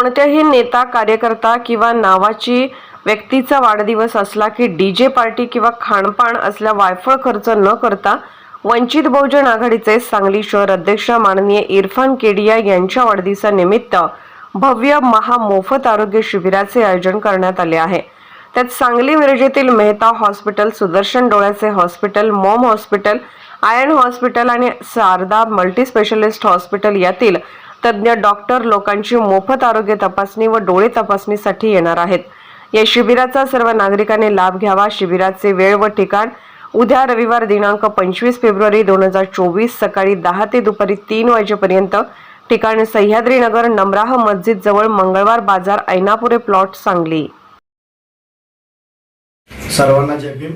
कोणत्याही नेता कार्यकर्ता किंवा नावाची व्यक्तीचा वाढदिवस असला की डी जे पार्टी किंवा खाणपान असल्या वायफळ खर्च न करता वंचित बहुजन आघाडीचे सांगली शहर अध्यक्ष माननीय इरफान केडिया यांच्या वाढदिवसानिमित्त भव्य महामोफत आरोग्य शिबिराचे आयोजन करण्यात आले आहे. त्यात सांगली मिरजेतील मेहता हॉस्पिटल सुदर्शन डोळ्याचे hospital mom hospital Ayan hospital आणि शारदा मल्टी स्पेशलिस्ट हॉस्पिटल यातील तज्ज्ञ डॉक्टर लोकांची मोफत आरोग्य तपासणी व डोळे तपासणीसाठी येणार आहेत. या शिबिराचा सर्व नागरिकांनी लाभ घ्यावा. शिबिराचे वेळ व ठिकाण उद्या रविवार दिनांक पंचवीस फेब्रुवारी दोन हजार चोवीस सकाळी दहा ते दुपारी तीन वाजेपर्यंत ठिकाण सह्याद्रीनगर नमराह मस्जिद जवळ मंगळवार बाजार ऐनापुरे प्लॉट सांगली. सर्वांना जय भीम.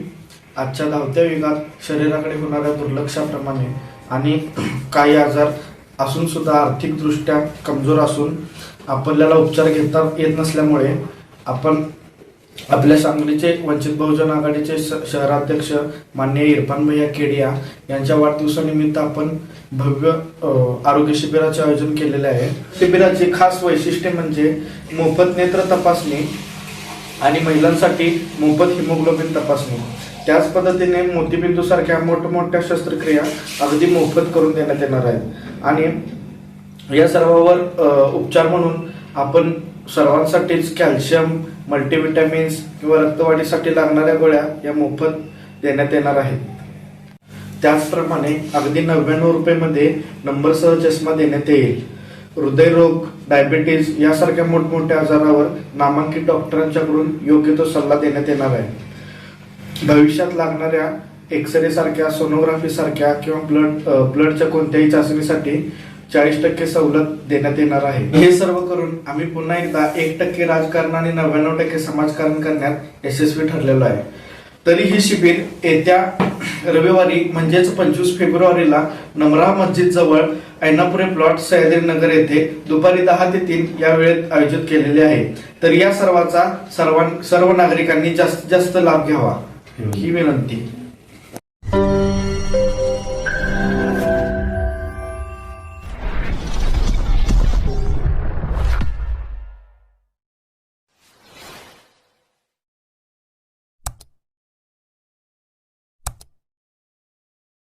आजच्या धावत्या युगात शरीराकडे होणाऱ्या दुर्लक्षाप्रमाणे आणि काही आजार असून सुद्धा आर्थिकदृष्ट्या कमजोर असून आपल्याला उपचार घेता येत नसल्यामुळे आपण आपल्या सांगलीचे वंचित बहुजन आघाडीचे शहराध्यक्ष मान्य इरफान भैया केडिया यांच्या वाढदिवसानिमित्त आपण भव्य आरोग्य शिबिराचे आयोजन केलेले आहे. शिबिराचे खास वैशिष्ट्य म्हणजे मोफत नेत्र तपासणी आणि महिलांसाठी मोफत हिमोग्लोबिन तपासणी. त्याच पद्धतीने मोतीबिंदू सारख्या मोठमोठ्या शस्त्रक्रिया अगदी मोफत करून देण्यात येणार आहेत. आणि या सर्वावर उपचार म्हणून आपण सर्वांसाठीच कॅल्शियम मल्टीविटॅमिन्स किंवा रक्तवाढीसाठी लागणाऱ्या गोळ्या या मोफत देण्यात येणार आहेत. त्याचप्रमाणे अगदी नव्याण्णव रुपयेमध्ये नंबरसह चष्मा देण्यात येईल. हृदयरोग डायबिटीज यासारख्या मोठमोठ्या आजारावर नामांकित डॉक्टरांच्याकडून योग्य तो सल्ला देण्यात येणार आहे. भविष्यात लागणाऱ्या एक्सरे सारख्या सोनोग्राफी सारख्या किंवा ब्लड ब्लडच्या कोणत्याही चाचणीसाठी चाळीस टक्के सवलत देण्यात येणार आहे. हे सर्व करून आम्ही पुन्हा एकदा एक टक्के राजकारण आणि नव्याण्णव टक्के समाजकारण करण्यात यशस्वी ठरलेलो आहे. तरी ही शिबिर येत्या रविवारी म्हणजेच पंचवीस फेब्रुवारीला नमरा मस्जिद जवळ ऐनापुरे प्लॉट सह्याद्रीनगर येथे दुपारी दहा ते तीन या वेळेत आयोजित केलेले आहे. तर या सर्वाचा सर्वां सर्व नागरिकांनी जास्तीत जास्त लाभ घ्यावा. ही विनंती